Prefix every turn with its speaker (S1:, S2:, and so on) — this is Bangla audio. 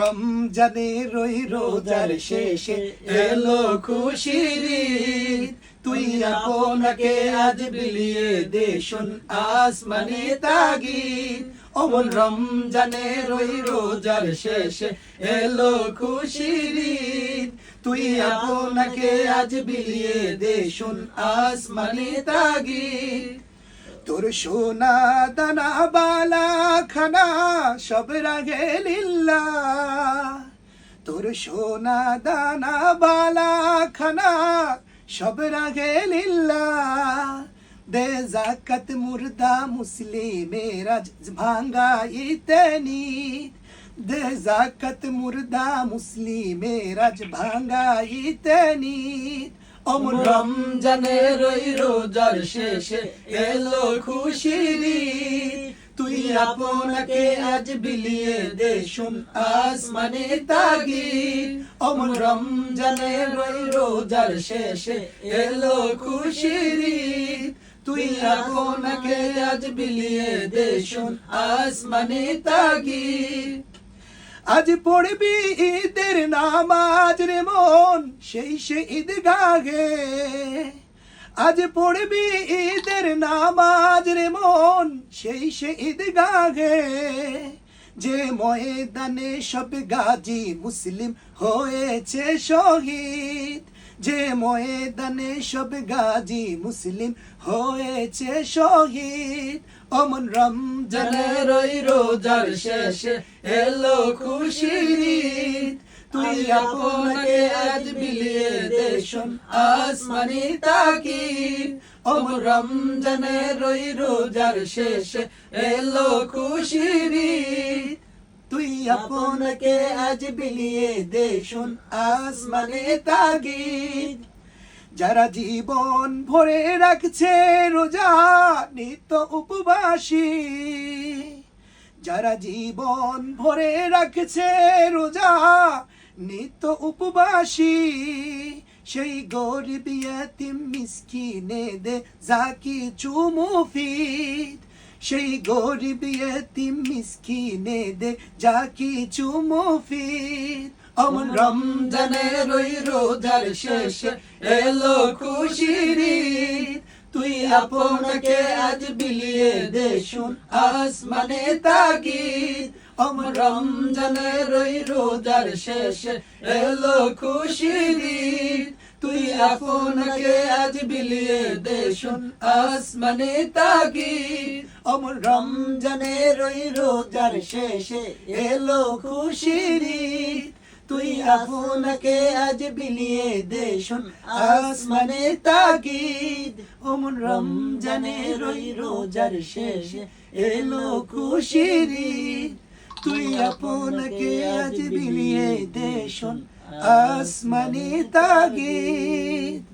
S1: রমজানের ওই রোজার শেষে এলো খুশির। তুই আপনাকে আজ বিলিয়ে দে শোন আসমানি তাগিদ অমন রমজানের ওই রোজার শেষে এলো খুশির। তুই আপনাকে আজ বিলিয়ে দে শোন আসমানি তাগিদ তোর সোনা দানা বালা খানা সব রাগে লিল্লা তোর সোনা দানা বালা খানা সব রাগে লিল্লা দে জাকাত মুর্দা মুসলিমের আজ ভাঙ্গা ইতনি দে জাকাত মুর্দা মুসলিমের আজ ভাঙ্গা ইতনি অমন রমজানের ওই রোজার শেষে এলো খুশির। তুই আপনাকে আজ বিলিয়ে দে শুন আসমানে তাগিদ অমন রমজানের ওই রোজার শেষে এলো খুশির। তুই আপনাকে আজ বিলিয়ে দে শুন আসমানে তাগিদ আজ পড়বি ঈদের নামাজ রে মন, সেই সে ঈদ আজ পড়বি ঈদের নামাজ রে মন, সেই সে ঈদ গাগে যে ময়দানে সব গাজী মুসলিম হয়েছে শহীদ যে ময়দানে সব গাজী মুসলিম হয়েছে শহীদ অমন রমজানের ওই রোজার শেষে এলো খুশির। তুই আপনাকে আজ বিলিয়ে দে শোন আসমানি তাকিদ অমন রমজানের ওই রোজার শেষে এলো খুশির। তুই আপনাকে আজ বিলিয়ে দে শোন আসমানে তাগিদ। যারা জীবন ভরে রাখছে রোজা নিত্য উপবাসী। যারা জীবন ভরে রাখছে রোজা নিত্য উপবাসী। সেই গরিব ইয়াতিম মিসকিনে দে জাকি চুমুফিদ সেই গরিব ইয়তিম মিসকিনে দে যা কিছু মুফিদ অমন রমজানের ওই রোজার শেষে এলো খুশির। তুই আপনাকে আজ বিলিয়ে দে শুন আসমানে তাগিদ অমন রমজানের ওই রোজার শেষে এলো খুশির। তুই আপনাকে আজ বিলিয়ে দে শোন, আসমানে তাগিদ অমর রমজানের ওই রোজার শেষে এলো খুশির। তুই আপনাকে আজ বিলিয়ে দে শোন, আসমানে তাগিদ অমন রমজানের ওই রোজার শেষে এলো খুশির। তুই আপনাকে আজ বিলিয়ে দে শোন আসমানি তাগিদ